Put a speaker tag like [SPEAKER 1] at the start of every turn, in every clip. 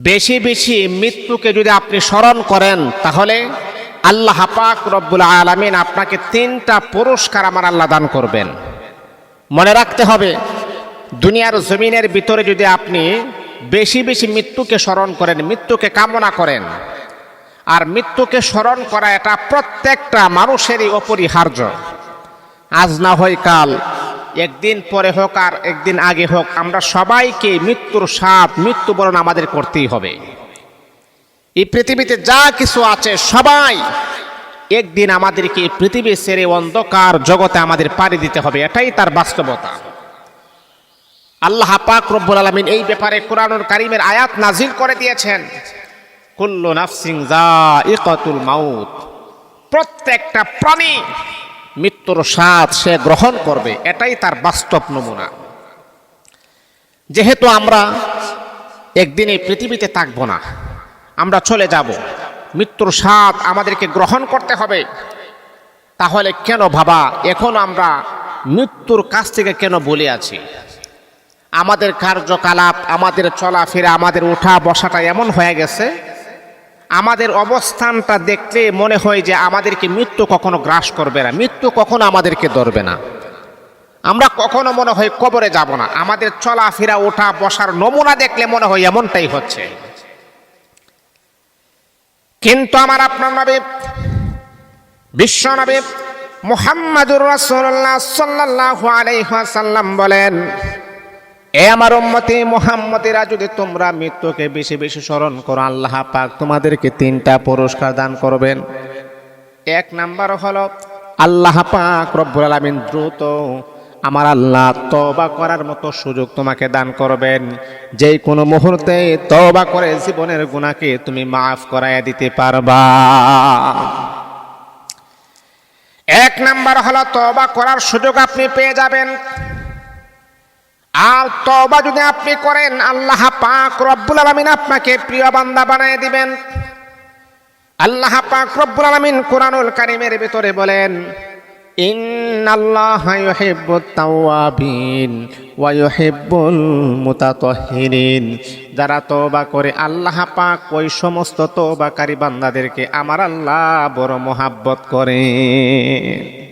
[SPEAKER 1] বেশি বেশি মৃত্যুকে যদি আপনি স্মরণ করেন, তাহলে আল্লাহ পাক রব্বুল আলমিন আপনাকে তিনটা পুরস্কার আমার আল্লাহ দান করবেন। মনে রাখতে হবে, দুনিয়ার জমিনের ভিতরে যদি আপনি বেশি বেশি মৃত্যুকে স্মরণ করেন, মৃত্যুকে কামনা করেন, আর মৃত্যুকে স্মরণ করা এটা প্রত্যেকটা মানুষেরই অপরিহার্য। আজ না হয় কাল একদিন পরে হোক আর একদিন আগে হোক, আমরা সবাইকে মৃত্যুর সাপ মৃত্যুবরণ আমাদের করতেই হবে। এই পৃথিবীতে যা কিছু আছে, সবাই একদিন আমাদেরকে পৃথিবী ছেড়ে অন্ধকার জগতে আমাদের পাড়ি দিতে হবে, এটাই তার বাস্তবতা। আল্লাহ পাক রব্বুল আলমিন এই ব্যাপারে কোরআনুল কারিমের আয়াত নাজিল করে দিয়েছেন। কুল্লু নাফসিং যা ইকতুল মাউত। প্রত্যেকটা প্রাণী মৃত্যুর স্বাদ সে গ্রহণ করবে, এটাই তার বাস্তব নমুনা। যেহেতু আমরা একদিন এই পৃথিবীতে থাকব না, আমরা চলে যাব, মৃত্যুর স্বাদ আমাদেরকে গ্রহণ করতে হবে, তাহলে কেন ভাবা, এখন আমরা মৃত্যুর কাছ থেকে কেন বলে আছি? আমাদের কার্যকলাপ, আমাদের চলাফেরা, আমাদের ওঠা বসাটা এমন হয়ে গেছে আমাদের অবস্থানটা দেখলে মনে হয় যে আমাদেরকে মৃত্যু কখনো গ্রাস করবে না, মৃত্যু কখনো আমাদেরকে ধরবে না। আমরা কখনো মনে হয় কবরে যাব না, আমাদের চলাফেরা, ওঠা, বসার নমুনা দেখলে মনে হয় এমনটাই হচ্ছে। কিন্তু আমার আপনার নবী, বিশ্ব নবী মুহাম্মাদুর রাসূলুল্লাহ সাল্লাল্লাহু আলাইহি ওয়াসাল্লাম বলেন এ আমার উম্মতি মুহাম্মদিরা যদি তোমরা মৃত্যুকে বেশি বেশি স্মরণ করো, আল্লাহ পাক তোমাদেরকে তিনটা পুরস্কার দান করবেন। এক নাম্বার হলো, আল্লাহ পাক রব্বুল আলামিন দ্রুত আমার আল্লাহ তওবা করার মতো সুযোগ তোমাকে দান করবেন। যে কোনো মুহূর্তে তওবা করে জীবনের গুণাকে তুমি মাফ করাইয়া দিতে পারবা। এক নাম্বার হলো, তওবা করার সুযোগ আপনি পেয়ে যাবেন। আর তবা যদি আপনি করেন, আল্লাহ পাক রব্বুল আলমিন আপনাকে প্রিয় বান্দা বানিয়ে দিবেন। আল্লাহ পাক রব্বুল আলমিন কোরআনুল কারিমের ভিতরে বলেন যারা তওবা করে, আল্লাহ পাক ওই সমস্ত তওবাকারী বান্দাদেরকে আমার আল্লাহ বড় মহাব্বত করেন।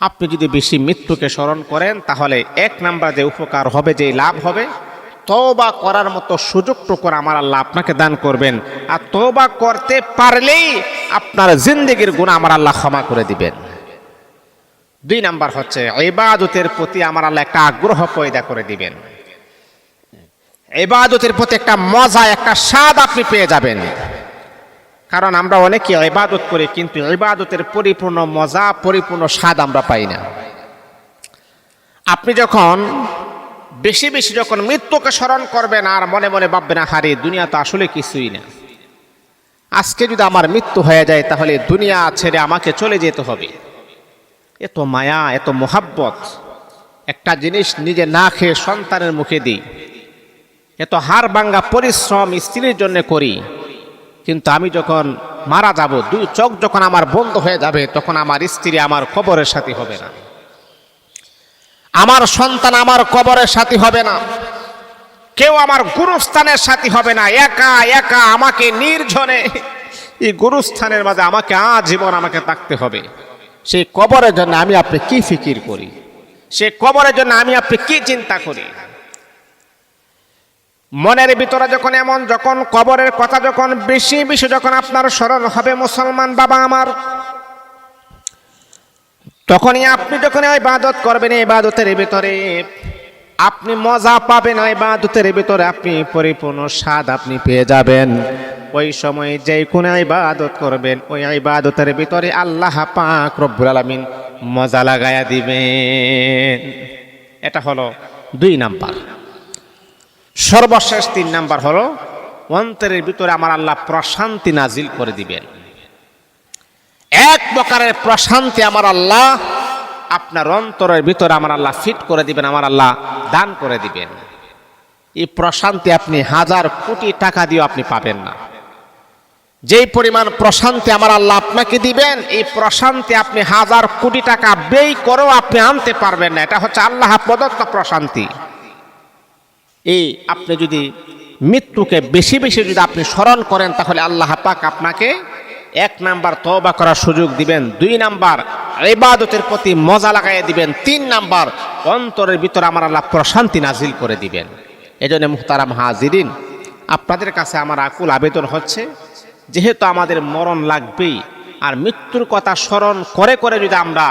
[SPEAKER 1] আপনি যদি বেশি মৃত্যুকে স্মরণ করেন, তাহলে এক নাম্বার যে উপকার হবে, যে লাভ হবে, তওবা করার মতো সুযোগটুকু আমার আল্লাহ আপনাকে দান করবেন। আর তওবা করতে পারলেই আপনার জিন্দগির গুণ আমার আল্লাহ ক্ষমা করে দিবেন। দুই নাম্বার হচ্ছে, ইবাদতের প্রতি আমার আল্লাহ একটা আগ্রহ পয়দা করে দিবেন। ইবাদতের প্রতি একটা মজা, একটা স্বাদ আপনি পেয়ে যাবেন। কারণ আমরা অনেকে ইবাদত করি, কিন্তু ইবাদতের পরিপূর্ণ মজা, পরিপূর্ণ স্বাদ আমরা পাই না। আপনি যখন বেশি বেশি যখন মৃত্যুকে স্মরণ করবেন আর মনে মনে ভাববেন হারে দুনিয়া তো আসলে কিছুই না। আজকে যদি আমার মৃত্যু হয়ে যায়, তাহলে দুনিয়া ছেড়ে আমাকে চলে যেতে হবে। এত মায়া, এত মোহাব্বত, একটা জিনিস নিজে না খেয়ে সন্তানের মুখে দিই। এত হার ভাঙ্গা পরিশ্রম স্ত্রীর জন্য করি। কিন্তু আমি যখন মারা যাব, দুই চোখ যখন আমার বন্ধ হয়ে যাবে, তখন আমার স্ত্রী আমার কবরের সাথী হবে না। আমার সন্তান আমার কবরের সাথী হবে না। কেউ আমার গুরুস্থানের সাথী হবে না। একা একা, আমাকে নির্জনে এই গুরুস্থানের মাঝে আমাকে আজীবন আমাকে থাকতে হবে। সেই কবরের জন্য আমি আপনি কি ফিকির করি? সে কবরের জন্য আমি আপনি কি চিন্তা করি? মনের ভিতরে যখন এমন, যখন কবরের কথা যখন বেশি বেশি যখন আপনার স্মরণ হবে মুসলমান বাবা আমার, তখনই আপনি যখন এই বাদত করবেন এই বাদতের ভিতরে, আপনি মজা পাবেন ওই বাদতের ভিতরে, আপনি পরিপূর্ণ স্বাদ আপনি পেয়ে যাবেন। ওই সময় যে কোনো ইবাদত করবেন, ওই ইবাদতের ভিতরে আল্লাহ পাক রব্বুল আলামিন মজা লাগায়া দিবেন। এটা হলো দুই নাম্বার। সর্বশেষ তিন নাম্বার হলো, অন্তরের ভিতরে আমার আল্লাহ প্রশান্তি নাজিল করে দিবেন। এক প্রকারের প্রশান্তি আমার আল্লাহ, আপনার অন্তরের ভিতরে আমার আল্লাহ ফিট করে দিবেন, আমার আল্লাহ দান করে দিবেন। এই প্রশান্তি আপনি হাজার কোটি টাকা দিয়েও আপনি পাবেন না। যেই পরিমাণ প্রশান্তি আমার আল্লাহ আপনাকে দিবেন, এই প্রশান্তি আপনি হাজার কোটি টাকা ব্যয় করেও আপনি আনতে পারবেন না। এটা হচ্ছে আল্লাহ প্রদত্ত প্রশান্তি। এই আপনি যদি মৃত্যুকে বেশি বেশি যদি আপনি স্মরণ করেন, তাহলে আল্লাহ পাক আপনাকে এক নাম্বার তওবা করার সুযোগ দিবেন, দুই নাম্বার ইবাদতের প্রতি মজা লাগাইয়ে দিবেন, তিন নাম্বার অন্তরের ভিতরে আমার আল্লাহ প্রশান্তি নাজিল করে দিবেন। এজন্য মুহতারাম হাজিরিন, আপনাদের কাছে আমার আকুল আবেদন হচ্ছে, যেহেতু আমাদের মরণ লাগবেই, আর মৃত্যুর কথা স্মরণ করে করে যদি আমরা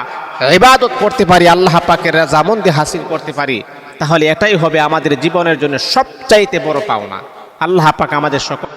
[SPEAKER 1] ইবাদত করতে পারি, আল্লাহ পাকের রাজামন্দি হাসিল করতে পারি তাহলে এটাই হবে আমাদের জীবনের জন্য সবচাইতে বড় পাওনা। আল্লাহ পাক আমাদের সকল